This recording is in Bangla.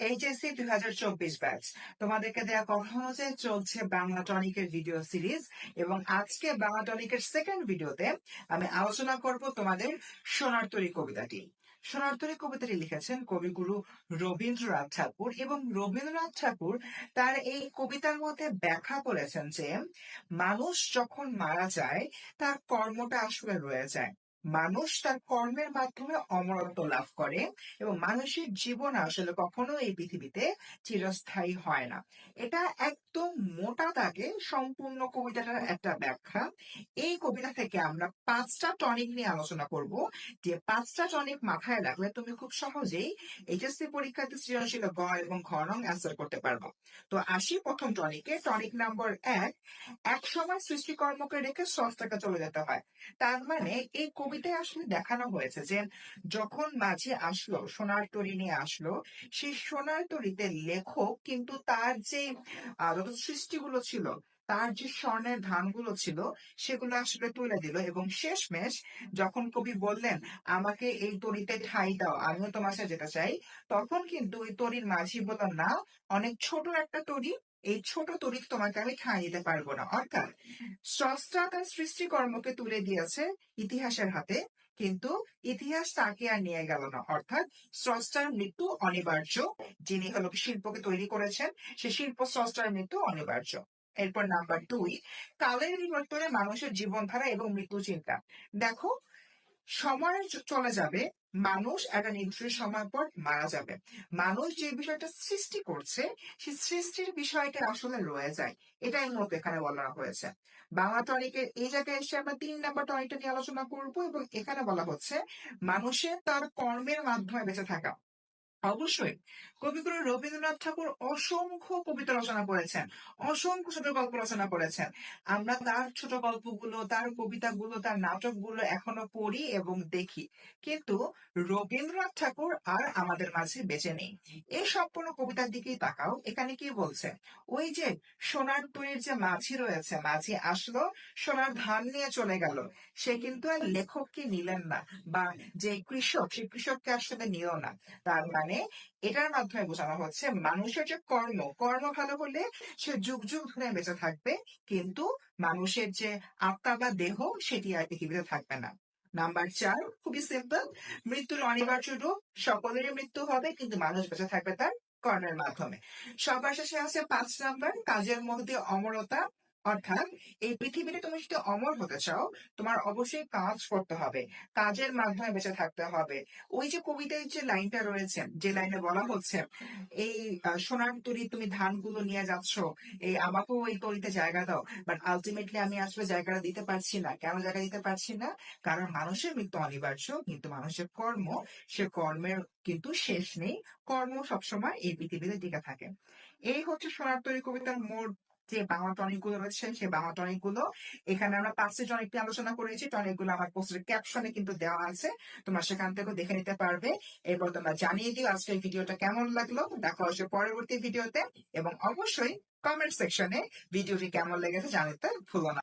এইচএসসি দুই হাজার চব্বিশ ব্যাচ তোমাদেরকে দেওয়া কথা চলছে বাংলা টনিকের ভিডিও সিরিজ এবং আজকে বাংলা টনিকের সেকেন্ড ভিডিওতে আমি আলোচনা করব তোমাদের সোনার কবিতাটি। সোনার তরী কবিতাটি লিখেছেন কবিগুরু রবীন্দ্রনাথ ঠাকুর এবং রবীন্দ্রনাথ ঠাকুর তার এই কবিতার মধ্যে ব্যাখ্যা করেছেন যে, মানুষ যখন মারা যায়, তার কর্মটা আসলে রয়ে যায়। মানুষ তার কর্মের মাধ্যমে অমরত্ব লাভ করে এবং মানুষের জীবন আসলে কখনো এই পৃথিবীতে চিরস্থায়ী হয় না। এটা একদম মোটা দাগে সম্পূর্ণ কবিতাটার একটা ব্যাখ্যা। এই কবিতা থেকে আমরা পাঁচটা টনিক নিয়ে আলোচনা করব। যে পাঁচটা টনিক মাথায় রাখলে তুমি খুব সহজেই এইচএসসি পরীক্ষাতে সৃজনশীল গ এবং ঘ নং অ্যান্সার করতে পারব। তো আসি প্রথম টনিকে। টনিক নাম্বার এক এক সময় সৃষ্টিকর্মকে রেখে স্রষ্টাকে চলে যেতে হয়। তার মানে এই কবিতায় আসলে দেখানো হয়েছে যে, যখন মাঝে আসলো, সোনার তরী নিয়ে আসলো, সেই সোনার তরীতে লেখক কিন্তু তার যে যত সৃষ্টিগুলো ছিল, তার যে স্বর্ণের ধানগুলো ছিল, সেগুলো আসলে তুলে দিল এবং শেষমেশ যখন কবি বললেন, আমাকে এই তরিতে ঠাই দাও, আমিও তোমার সাথে যেতে চাই, তখন কিন্তু ওই তরির মাঝি বলল না, অনেক ছোট একটা তরি এই ছোট তরি তোমাকে আমি ঠাঁই দিতে পারব না। অর্থাৎ স্রষ্টা তার সৃষ্টিকর্মকে তুলে দিয়েছে ইতিহাসের হাতে, কিন্তু ইতিহাস তাকে আর নিয়ে গেল না। অর্থাৎ স্রষ্টার মৃত্যু অনিবার্য, যিনি হলো শিল্পকে তৈরি করেছেন, সে শিল্প স্রষ্টার মৃত্যু অনিবার্য। এরপর নাম্বার দুই, কালের বিবর্তনে মানুষের জীবনধারা এবং মৃত্যু চিন্তা দেখো সময় চলে যাবে, মানুষ একটা নির্দিষ্ট সময় পর মারা যাবে। মানুষ যে বিষয়টা সৃষ্টি করছে সেই সৃষ্টির বিষয়টা আসলে রয়ে যায়। এটাই মূলত এখানে বলা হয়েছে। বাংলা টনিকের এই জায়গায় এসে আমরা তিন নাম্বার টনিকটা নিয়ে আলোচনা করব এবং এখানে বলা হচ্ছে, মানুষের তার কর্মের মাধ্যমে বেঁচে থাকা। অবশ্যই। কবিগুরু রবীন্দ্রনাথ ঠাকুর অসংখ্য কবিতা রচনা করেছেন, অসংখ্য ছোট গল্প রচনা করেছেন। আমরা তার ছোট গল্পগুলো, তার কবিতাগুলো, তার নাটকগুলো এখনও পড়ি এবং দেখি। কিন্তু রবীন্দ্রনাথ ঠাকুর আর আমাদের মাঝে বেঁচে নেই। এই সম্পূর্ণ কবিতার দিকেই তাকাও। এখানে কি বলছে? ওই যে সোনার তৈরির যে মাঝি রয়েছে, মাঝি আসলো, সোনার ধান নিয়ে চলে গেল। সে কিন্তু আর লেখককে নিলেন না বা যে কৃষক, সেই কৃষককে আসলে নিল না। তার মানে এটার মাধ্যমে বোঝানো হচ্ছে মানুষের যে কর্ম কর্ম ভালো হলে সে যুগ যুগ ধরে বেঁচে থাকবে, কিন্তু মানুষের যে আত্মা বা দেহ সেটি আর পৃথিবীতে থাকবে না। নাম্বার চার, খুবই সিম্পল মৃত্যুর অনিবার্য রূপ, সকলেরই মৃত্যু হবে, কিন্তু মানুষ বেঁচে থাকবে তার কর্মের মাধ্যমে। সবার শেষে আছে পাঁচ নাম্বার, কাজের মধ্যে অমরতা অর্থাৎ এই পৃথিবীতে তুমি যদি অমর হতে চাও, তোমার অবশ্যই কাজ করতে হবে। কাজের মাধ্যমে বেঁচে থাকতে হবে। ওই যে কবিতায় যে লাইনটা রয়েছে, যে লাইনে বলা হচ্ছে, এই সোনার তরি তুমি ধানগুলো নিয়ে যাচ্ছ, এই আমাকেও এই তরিতে জায়গা দাও। বাট আলটিমেটলি আমি আসলে জায়গাটা দিতে পারছি না। কেন জায়গা দিতে পারছি না? কারণ মানুষের মৃত্যু অনিবার্য, কিন্তু মানুষের কর্ম, সে কর্মের কিন্তু শেষ নেই। কর্ম সবসময় এই পৃথিবীতে টিকে থাকে। এই হচ্ছে সোনার তরি কবিতার মোট যে বাংলা টনিকগুলো রয়েছে সেই বাংলা টনিকগুলো। এখানে আমরা পাঁচটি টনিক নিয়ে আলোচনা করেছি। টনিকগুলো আমার পোস্টের ক্যাপশনে কিন্তু দেওয়া আছে। তোমরা সেখান থেকে দেখে নিতে পারবে। এরপর তোমরা জানিয়ে দিও আজকের ভিডিওটা কেমন লাগল। দেখা হচ্ছে পরবর্তী ভিডিওতে। এবং অবশ্যই কমেন্ট সেকশনে ভিডিওটি কেমন লেগেছে জানাতে ভুলো না।